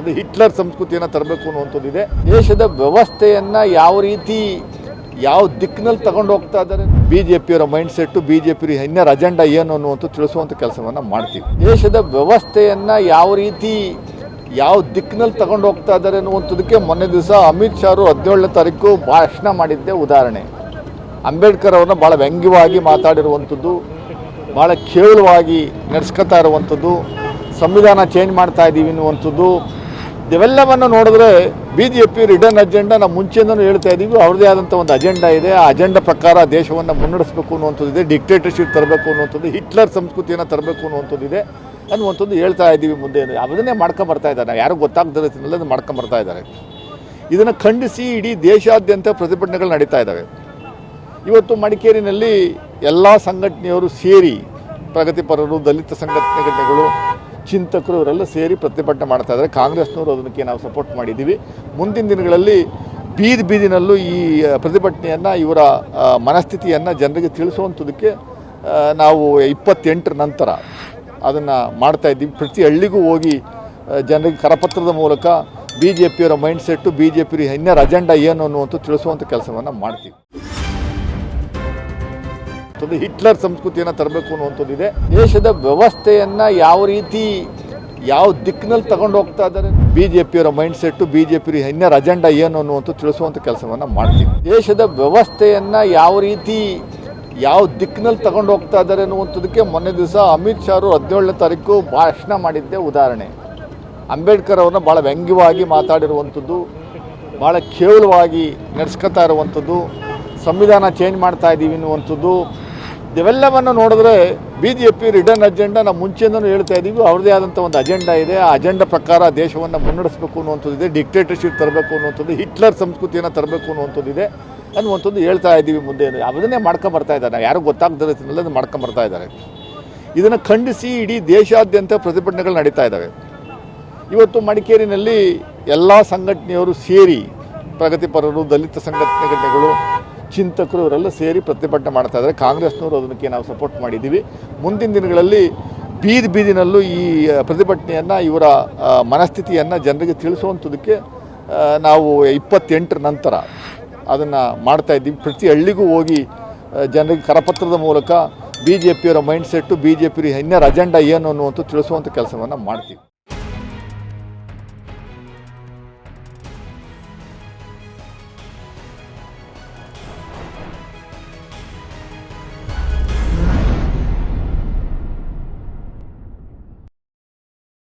ಅದು ಹಿಟ್ಲರ್ ಸಂಸ್ಕೃತಿಯನ್ನು ತರಬೇಕು ಅನ್ನುವಂಥದ್ದಿದೆ. ದೇಶದ ವ್ಯವಸ್ಥೆಯನ್ನು ಯಾವ ರೀತಿ, ಯಾವ ದಿಕ್ಕಿನಲ್ಲಿ ತಗೊಂಡು ಹೋಗ್ತಾ ಇದ್ದಾರೆ B J ಪಿಯವರ mindset B J P inner agenda ಏನು ಅನ್ನುವಂಥ ತಿಳಿಸುವಂಥ ಕೆಲಸವನ್ನು ಮಾಡ್ತೀವಿ. ದೇಶದ ವ್ಯವಸ್ಥೆಯನ್ನು ಯಾವ ರೀತಿ, ಯಾವ ದಿಕ್ಕಿನಲ್ಲಿ ತಗೊಂಡು ಹೋಗ್ತಾ ಇದ್ದಾರೆ ಅನ್ನುವಂಥದ್ದಕ್ಕೆ ಮೊನ್ನೆ ದಿವಸ ಅಮಿತ್ ಶಾ ಅವರು ಹದಿನೇಳನೇ ತಾರೀಕು ಭಾಷಣ ಮಾಡಿದ್ದೆ ಉದಾಹರಣೆ. ಅಂಬೇಡ್ಕರ್ ಅವ್ರನ್ನ ಭಾಳ ವ್ಯಂಗ್ಯವಾಗಿ ಮಾತಾಡಿರುವಂಥದ್ದು ಭಾಳ ಕೇವಲವಾಗಿ ನಡೆಸ್ಕೊತಾ ಇರುವಂಥದ್ದು, ಸಂವಿಧಾನ ಚೇಂಜ್ ಮಾಡ್ತಾ ಇದ್ದೀವಿ ಅನ್ನುವಂಥದ್ದು ಇವೆಲ್ಲವನ್ನು ನೋಡಿದ್ರೆ B J P return agenda ನಾವು ಮುಂಚೆಯಿಂದನೂ ಹೇಳ್ತಾ ಇದ್ದೀವಿ. ಅವ್ರದ್ದೇ ಆದಂಥ ಒಂದು ಅಜೆಂಡಾ ಇದೆ. ಆ ಅಜೆಂಡಾ ಪ್ರಕಾರ ದೇಶವನ್ನು ಮುನ್ನಡೆಸಬೇಕು ಅನ್ನುವಂಥದ್ದಿದೆ ಡಿಕ್ಟೇಟರ್ಶಿಪ್ ತರಬೇಕು ಅನ್ನುವಂಥದ್ದು ಹಿಟ್ಲರ್ ಸಂಸ್ಕೃತಿಯನ್ನು ತರಬೇಕು ಅನ್ನುವಂಥದ್ದಿದೆ ಅನ್ನುವಂಥದ್ದು ಹೇಳ್ತಾ ಇದ್ದೀವಿ ಮುಂದೆ ಅದನ್ನೇ ಮಾಡ್ಕೊಂಡು ಬರ್ತಾ ಇದ್ದಾರೆ. ಯಾರು ಗೊತ್ತಾಗದ ರೀತಿಯಲ್ಲಿ ಮಾಡ್ಕೊಂಡು ಬರ್ತಾ ಇದ್ದಾರೆ. ಇದನ್ನು ಖಂಡಿಸಿ ಇಡೀ ದೇಶಾದ್ಯಂತ ಪ್ರತಿಭಟನೆಗಳು ನಡೀತಾ ಇದ್ದಾವೆ. ಇವತ್ತು ಮಡಿಕೇರಿನಲ್ಲಿ ಎಲ್ಲ ಸಂಘಟನೆಯವರು ಸೇರಿ ಪ್ರಗತಿಪರರು, ದಲಿತ ಸಂಘಟನೆಗಳು ಚಿಂತಕರು ಇವರೆಲ್ಲ ಸೇರಿ ಪ್ರತಿಭಟನೆ ಮಾಡ್ತಾ ಇದ್ದಾರೆ. ಕಾಂಗ್ರೆಸ್ನವರು ಅದಕ್ಕೆ ನಾವು ಸಪೋರ್ಟ್ ಮಾಡಿದ್ದೀವಿ. ಮುಂದಿನ ದಿನಗಳಲ್ಲಿ ಬೀದಿ ಬೀದಿನಲ್ಲೂ ಈ ಪ್ರತಿಭಟನೆಯನ್ನು ಇವರ ಮನಸ್ಥಿತಿಯನ್ನು ಜನರಿಗೆ ತಿಳಿಸುವಂಥದಕ್ಕೆ ನಾವು ಇಪ್ಪತ್ತೆಂಟರ ನಂತರ ಅದನ್ನು ಮಾಡ್ತಾ ಇದ್ದೀವಿ. ಪ್ರತಿ ಹಳ್ಳಿಗೂ ಹೋಗಿ ಜನರಿಗೆ ಕರಪತ್ರದ ಮೂಲಕ B J ಪಿಯವರ mindset B J P inner agenda ಏನು ಅನ್ನುವಂಥ ತಿಳಿಸುವಂಥ ಕೆಲಸವನ್ನು ಮಾಡ್ತೀವಿ. ಅದು ಹಿಟ್ಲರ್ ಸಂಸ್ಕೃತಿಯನ್ನು ತರಬೇಕು ಅನ್ನುವಂಥದ್ದಿದೆ ದೇಶದ ವ್ಯವಸ್ಥೆಯನ್ನು ಯಾವ ರೀತಿ, ಯಾವ ದಿಕ್ಕಿನಲ್ಲಿ ತಗೊಂಡು ಹೋಗ್ತಾ ಇದ್ದಾರೆ B J ಪಿಯವರ mindset B J P inner agenda ಏನು ಅನ್ನುವಂಥ ತಿಳಿಸುವಂಥ ಕೆಲಸವನ್ನು ಮಾಡ್ತೀವಿ. ದೇಶದ ವ್ಯವಸ್ಥೆಯನ್ನು ಯಾವ ರೀತಿ, ಯಾವ ದಿಕ್ಕಿನಲ್ಲಿ ತಗೊಂಡು ಹೋಗ್ತಾ ಇದ್ದಾರೆ ಅನ್ನುವಂಥದ್ದಕ್ಕೆ ಮೊನ್ನೆ ದಿವಸ ಅಮಿತ್ ಶಾ ಅವರು ಹದಿನೇಳನೇ ತಾರೀಕು ಭಾಷಣ ಮಾಡಿದ್ದೆ ಉದಾಹರಣೆ. ಅಂಬೇಡ್ಕರ್ ಅವ್ರನ್ನ ಭಾಳ ವ್ಯಂಗ್ಯವಾಗಿ ಮಾತಾಡಿರುವಂಥದ್ದು ಭಾಳ ಕೇವಲವಾಗಿ ನಡೆಸ್ಕೊತಾ ಇರುವಂಥದ್ದು, ಸಂವಿಧಾನ ಚೇಂಜ್ ಮಾಡ್ತಾ ಇದ್ದೀವಿ ಅನ್ನುವಂಥದ್ದು ಇವೆಲ್ಲವನ್ನು ನೋಡಿದ್ರೆ B J P return agenda ನಾವು ಮುಂಚೆಯಿಂದನೂ ಹೇಳ್ತಾ ಇದ್ದೀವಿ ಅವ್ರದ್ದೇ ಆದಂಥ ಒಂದು ಅಜೆಂಡಾ ಇದೆ. ಆ ಅಜೆಂಡಾ ಪ್ರಕಾರ ದೇಶವನ್ನು ಮುನ್ನಡೆಸಬೇಕು ಅನ್ನುವಂಥದ್ದಿದೆ ಡಿಕ್ಟೇಟರ್ಶಿಪ್ ತರಬೇಕು ಅನ್ನುವಂಥದ್ದು ಹಿಟ್ಲರ್ ಸಂಸ್ಕೃತಿಯನ್ನು ತರಬೇಕು ಅನ್ನುವಂಥದ್ದಿದೆ ಅನ್ನುವಂಥದ್ದು ಹೇಳ್ತಾ ಇದ್ದೀವಿ ಮುಂದೆ. ಅದನ್ನೇ ಮಾಡ್ಕೊಂಡು ಬರ್ತಾ ಇದ್ದಾರೆ. ಯಾರು ಗೊತ್ತಾಗ್ದಿರೋ ರೀತಿಯಲ್ಲಿ ಅದು ಮಾಡ್ಕೊಂಡು ಬರ್ತಾ ಇದ್ದಾರೆ. ಇದನ್ನು ಖಂಡಿಸಿ ಇಡೀ ದೇಶಾದ್ಯಂತ ಪ್ರತಿಭಟನೆಗಳು ನಡೀತಾ ಇದ್ದಾವೆ. ಇವತ್ತು ಮಡಿಕೇರಿನಲ್ಲಿ ಎಲ್ಲ ಸಂಘಟನೆಯವರು ಸೇರಿ ಪ್ರಗತಿಪರರು, ದಲಿತ ಸಂಘಟನೆಗಳು ಚಿಂತಕರು ಇವರೆಲ್ಲ ಸೇರಿ ಪ್ರತಿಭಟನೆ ಮಾಡ್ತಾ ಇದ್ದಾರೆ. ಕಾಂಗ್ರೆಸ್ನವರು ಅದಕ್ಕೆ ನಾವು ಸಪೋರ್ಟ್ ಮಾಡಿದ್ದೀವಿ. ಮುಂದಿನ ದಿನಗಳಲ್ಲಿ ಬೀದಿ ಬೀದಿನಲ್ಲೂ ಈ ಪ್ರತಿಭಟನೆಯನ್ನು, ಇವರ ಮನಸ್ಥಿತಿಯನ್ನು ಜನರಿಗೆ ತಿಳಿಸುವಂಥದ್ದಕ್ಕೆ ನಾವು ಇಪ್ಪತ್ತೆಂಟರ ನಂತರ ಅದನ್ನು ಮಾಡ್ತಾ ಇದ್ದೀವಿ. ಪ್ರತಿ ಹಳ್ಳಿಗೂ ಹೋಗಿ ಜನರಿಗೆ ಕರಪತ್ರದ ಮೂಲಕ B J ಪಿಯವರ mindset B J P inner agenda ಏನು ಅನ್ನುವಂಥ ತಿಳಿಸುವಂಥ ಕೆಲಸವನ್ನು ಮಾಡ್ತೀವಿ.